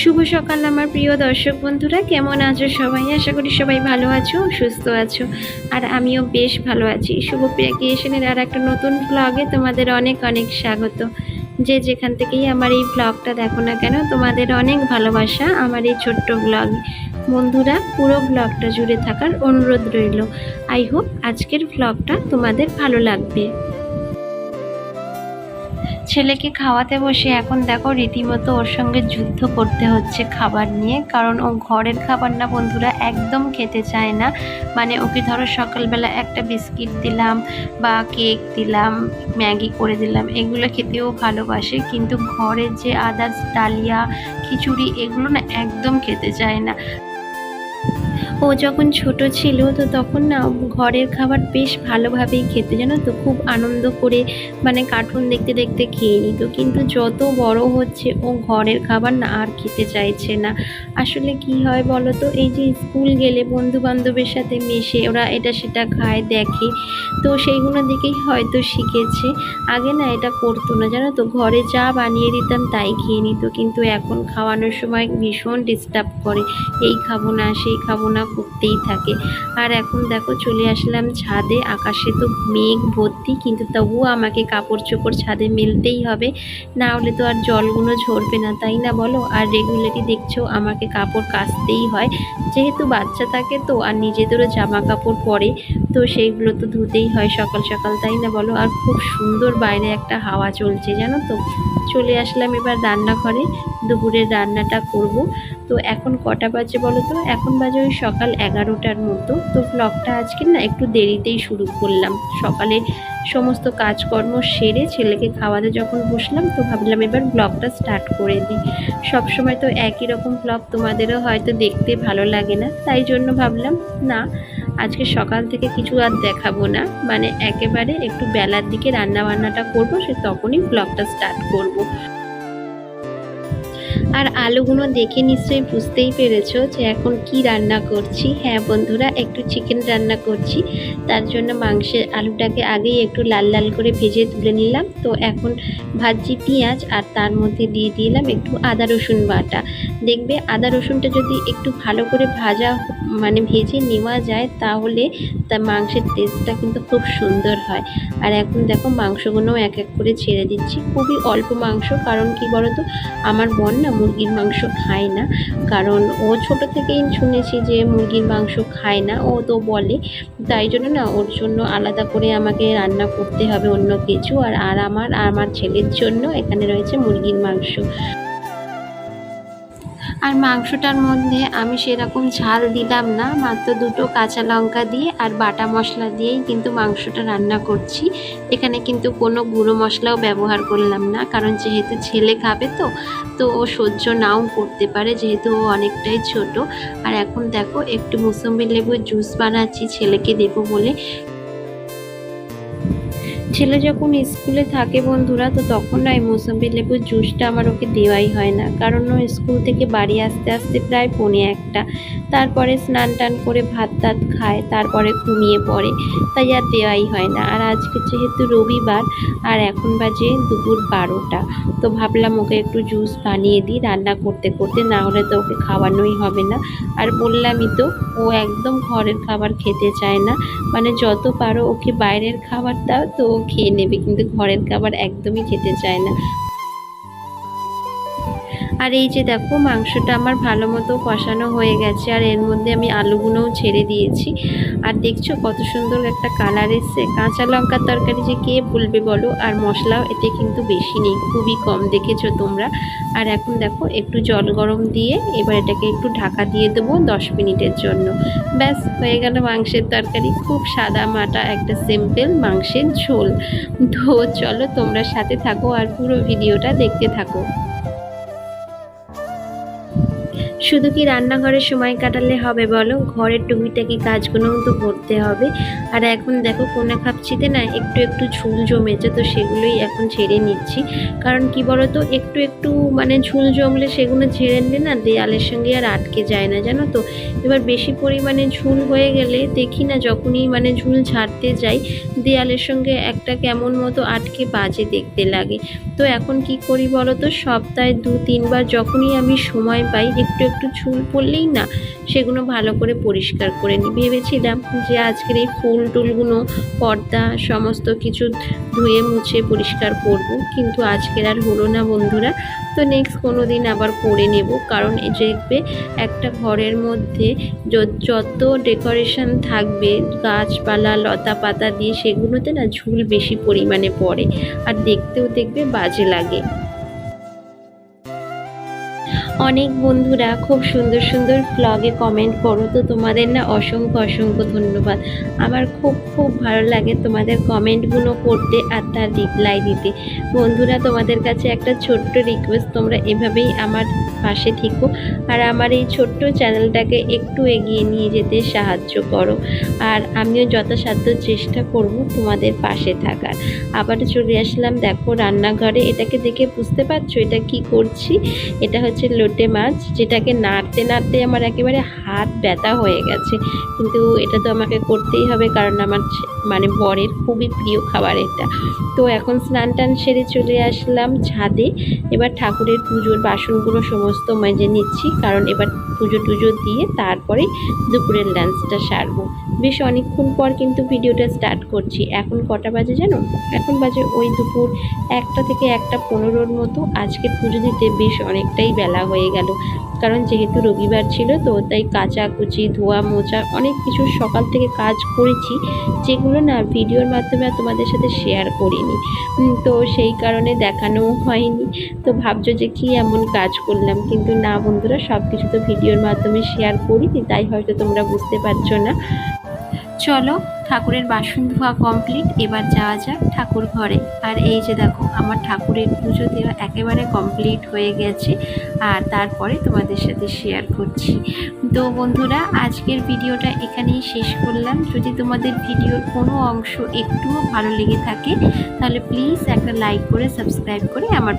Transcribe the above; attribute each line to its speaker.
Speaker 1: শুভ সকাল আমার প্রিয় দর্শক বন্ধুরা, কেমন আছো সবাই? আশা করি সবাই ভালো আছো, সুস্থ আছো, আর আমিও বেশ ভালো আছি। শুভপ্রিয়া ক্রিয়েশনের আর একটা নতুন ব্লগে তোমাদের অনেক অনেক স্বাগত। যে যেখান থেকেই আমার এই ব্লগটা দেখো না কেন, তোমাদের অনেক ভালোবাসা আমার এই ছোট্ট ব্লগ বন্ধুরা, পুরো ব্লগটা জুড়ে থাকার অনুরোধ রইল। আই হোপ আজকের ব্লগটা তোমাদের ভালো লাগবে। ছেলেকে খাওয়াতে বসে এখন দেখো রীতিমতো ওর সঙ্গে যুদ্ধ করতে হচ্ছে খাবার নিয়ে, কারণ ও ঘরের খাবার না বন্ধুরা একদম খেতে চায় না। মানে ওকে ধরো সকালবেলা একটা বিস্কিট দিলাম বা কেক দিলাম, ম্যাগি করে দিলাম, এগুলো খেতেও ভালোবাসে, কিন্তু ঘরের যে আদার্স, ডালিয়া, খিচুড়ি, এগুলো না একদম খেতে চায় না। ও যখন ছোট ছিল তো তখন না ঘরের খাবার বেশ ভালোভাবেই খেতে, জানো তো? খুব আনন্দ করে মানে কার্টুন দেখতে দেখতে খেয়ে নিত। কিন্তু যত বড় হচ্ছে ও ঘরের খাবার না আর খেতে চাইছে না। আসলে কি হয় বলো তো? এই যে স্কুল গেলে বন্ধু বান্ধবের সাথে মেশে ওরা এটা সেটা খায়, দেখে। তো সেইগুলো দেখেই হয়তো শিখেছে। আগে না এটা করতো না, জানো তো? ঘরে যা বানিয়ে দিতাম তাই খেয়ে নিত। কিন্তু এখন খাওয়ানোর সময় ভীষণ ডিস্টার্ব করে। এই খাব না, সেই খাব না করতেই থাকে। আর এখন দেখো চলে আসলাম ছাদে, আকাশে তো মেঘ ভর্তি, কিন্তু তবুও আমাকে কাপড় চোপড় ছাদে মেলতেই হবে। না হলে তো আর জলগুলো ঝরবে না, তাই না বলো? আর রেগুলারই দেখছ আমাকে কাপড় কাচতেই হয়। যেহেতু বাচ্চা থাকে তো, আর নিজেদেরও জামা কাপড় পরে, তো সেইগুলো তো ধুতেই হয় সকাল সকাল, তাই না বলো? আর খুব সুন্দর বাইরে একটা হাওয়া চলছে, জানো তো? চলে আসলাম এবার রান্নাঘরে, দুপুরের রান্নাটা করব। তো এখন কটা বাজে বলো তো? এখন বাজে ওই সকাল এগারোটার মতো। তো ব্লগটা আজকে না একটু দেরিতেই শুরু করলাম। সকালে সমস্ত কাজকর্ম সেরে ছেলেকে খাওয়াতে যখন বসলাম, তো ভাবলাম এবার ব্লগটা স্টার্ট করে দিই। সবসময় তো একই রকম ব্লগ তোমাদেরও হয়তো দেখতে ভালো লাগে না। তাই জন্য ভাবলাম, না, আজকে সকাল থেকে কিছু আর দেখাবো না। মানে একেবারে একটু বেলার দিকে রান্না বান্নাটা করব, সে তখনই ব্লগটা স্টার্ট করব। আর আলুগুলো দেখে নিশ্চয়ই বুঝতেই পেরেছ যে এখন কি রান্না করছি। হ্যাঁ বন্ধুরা, একটু চিকেন রান্না করছি। তার জন্য মাংসের আলুটাকে আগেই একটু লাল লাল করে ভেজে তুলে নিলাম। তো এখন ভাজি পেঁয়াজ আর তার মধ্যে দিয়ে দিলাম একটু আদা রসুন বাটা। দেখবে আদা রসুনটা যদি একটু ভালো করে ভাজা মানে ভেজে নেওয়া যায় তাহলে তার মাংসের টেস্টটা কিন্তু খুব সুন্দর হয়। আর এখন দেখো মাংসগুলোও এক এক করে ছেড়ে দিচ্ছি। খুবই অল্প মাংস, কারণ কি বলতো? আমার বোন না, মুরগির মাংস খায় না। কারণ ও ছোট থেকেই শুনেছি যে মুরগির মাংস খায় না, ও তো বলে। তাই জন্য না, ওর জন্য আলাদা করে আমাকে রান্না করতে হবে অন্য কিছু। আর আর আমার আর আমার ছেলের জন্য এখানে রয়েছে মুরগির মাংস। আর মাংসটার মধ্যে আমি সেরকম ঝাল দিলাম না, মাত্র দুটো কাঁচা লঙ্কা দিয়ে আর বাটা মশলা দিয়েই কিন্তু মাংসটা রান্না করছি। এখানে কিন্তু কোনো গুঁড়ো মশলাও ব্যবহার করলাম না, কারণ যেহেতু ছেলে খাবে তো তো ও সহ্য নাও করতে পারে, যেহেতু ও অনেকটাই ছোট। আর এখন দেখো, একটু মুসম্বি লেবুর জুস বানাচ্ছি, ছেলেকে দেবো বলে। ছেলে যখন স্কুলে থাকে বন্ধুরা, তো তখন এই মৌসুমি লেবুর জুসটা আমার ওকে দেওয়াই হয় না। কারণ ও স্কুল থেকে বাড়ি আসতে আসতে প্রায় পৌনে একটা। তারপরে স্নান টান করে ভাত টাত খায়, তারপরে ঘুমিয়ে পড়ে। তাই আর দেওয়াই হয় না। আর আজকে যেহেতু রবিবার, আর এখন বাজে দুপুর বারোটা, তো ভাবলাম ওকে একটু জুস বানিয়ে দিই রান্না করতে করতে, না হলে তো ওকে খাওয়ানোই হবে না। আর বললামই তো, ও একদম ঘরের খাবার খেতে চায় না। মানে যত পারো ওকে বাইরের খাবার দাও, তো খেয়ে নেবে কিন্তু ঘরের খাবার একদমই খেতে চায় না। আর এই যে দেখো, মাংসটা আমার ভালো মতো কষানো হয়ে গেছে, আর এর মধ্যে আমি আলুগুলোও ছেড়ে দিয়েছি। আর দেখছ কত সুন্দর একটা কালার এসছে। কাঁচা লঙ্কার তরকারি যে কে বলবে বলো, আর মশলাও এতে কিন্তু বেশি নেই, খুবই কম দেখেছ তোমরা। আর এখন দেখো, একটু জল গরম দিয়ে এবার এটাকে একটু ঢাকা দিয়ে দেবো দশ মিনিটের জন্য। ব্যাস, হয়ে গেল মাংসের তরকারি। খুব সাদা মাটা, একটা সিম্পল মাংসের ঝোল। তো চলো তোমরা সাথে থাকো আর পুরো ভিডিওটা দেখতে থাকো। শুধু কি রান্নাঘরে সময় কাটালে হবে বলো? ঘরের টুকিটাকি কাজগুলোও তো করতে হবে। আর এখন দেখো কোনে খাপচিতে না একটু একটু ঝুল জমেছে, তো সেগুলোই এখন ছেড়ে নিচ্ছি। কারণ কি বলো তো একটু একটু মানে ঝুল জমলে সেগুলো ঝেড়ে নিলে না দেয়ালের সঙ্গে আর আটকে যায় না, জানো তো? এবার বেশি পরিমাণে ঝুল হয়ে গেলে দেখি না যখনই মানে ঝুল ছাড়তে যাই, দেয়ালের সঙ্গে একটা কেমন মতো আটকে বাজে দেখতে লাগে। তো এখন কি করি বলো তো সপ্তাহে দু তিনবার যখনই আমি সময় পাই, একটু একটু ঝুল পড়লেই না, সেগুলো ভালো করে পরিষ্কার করে নিই ভেবেছিলাম যে আজকের এই ফুল টুলগুলো, পর্দা সমস্ত কিছু ধুয়ে মুছে পরিষ্কার করব, কিন্তু আজকের আর হলো না বন্ধুরা। তো নেক্সট কোনো দিন আবার করে নেব, কারণ দেখবে একটা ঘরের মধ্যে যত ডেকোরেশন থাকবে, গাছপালা লতা পাতা দিয়ে সেগুলোতে না ঝুল বেশি পরিমাণে পড়ে। আর দেখতেও দেখবে বাজে লাগে। অনেক বন্ধুরা খুব সুন্দর সুন্দর ব্লগে কমেন্ট করো। তো তোমাদের না অসংখ্য অসংখ্য ধন্যবাদ। আমার খুব খুব ভালো লাগে তোমাদের কমেন্টগুলো পড়তে আর তার রিপ্লাই দিতে। বন্ধুরা, তোমাদের কাছে একটা ছোট্ট রিকোয়েস্ট তোমরা এভাবেই আমার পাশে থেকো আর আমার এই ছোট্ট চ্যানেলটাকে একটু এগিয়ে নিয়ে যেতে সাহায্য করো। আর আমিও যথাসাধ্য চেষ্টা করব তোমাদের পাশে থাকার। আবার চলে আসলাম, দেখো রান্নাঘরে। এটাকে দেখে বুঝতে পারছ এটা কি করছি? এটা হচ্ছে লোটে মাছ যেটাকে নাড়তে নাড়তে আমার একেবারে হাত ব্যথা হয়ে গেছে। কিন্তু এটা তো আমাকে করতেই হবে কারণ আমার মানে বরের খুবই প্রিয় খাবার এটা। তো এখন স্নান টান সেরে চলে আসলাম ছাদে। এবার ঠাকুরের পুজোর বাসনগুলো সমস্ত মেজে নিচ্ছি কারণ এবার পুজো টুজো দিয়ে তারপরে দুপুরের লাঞ্চটা সারবো। বেশ অনেকক্ষণ পর কিন্তু ভিডিওটা স্টার্ট করছি। এখন কটা বাজে জানো? এখন বাজে ওই দুপুর একটা থেকে একটা পনেরোর মতো। আজকে পুজো দিতে বেশ অনেকটাই বেলা হয়ে গেল। কারণ যেহেতু রবিবার ছিল, তো তাই কাচাকুচি, ধোয়া মোচা অনেক কিছু সকাল থেকে কাজ করেছি, যেগুলো না ভিডিওর মাধ্যমে তোমাদের সাথে শেয়ার করিনি। তো সেই কারণে দেখানোও হয়নি। তো ভাবছ যে কি এমন কাজ করলাম? কিন্তু না বন্ধুরা সব কিছু তো ভিডিওর মাধ্যমে শেয়ার করিনি, তাই হয়তো তোমরা বুঝতে পারছ না। চলো, ঠাকুরের বাসন ধোয়া কমপ্লিট এবার যাওয়া যাক ঠাকুর ঘরে। আর এই যে দেখো, আমার ঠাকুরের পুজো দেওয়া একেবারে কমপ্লিট হয়ে গেছে, আর তারপরে তোমাদের সাথে শেয়ার করছি। তো বন্ধুরা, আজকের ভিডিওটা এখানেই শেষ করলাম। যদি তোমাদের ভিডিওর কোনো অংশ একটুও ভালো লেগে থাকে, তাহলে প্লিজ একটা লাইক করে সাবস্ক্রাইব করে আমার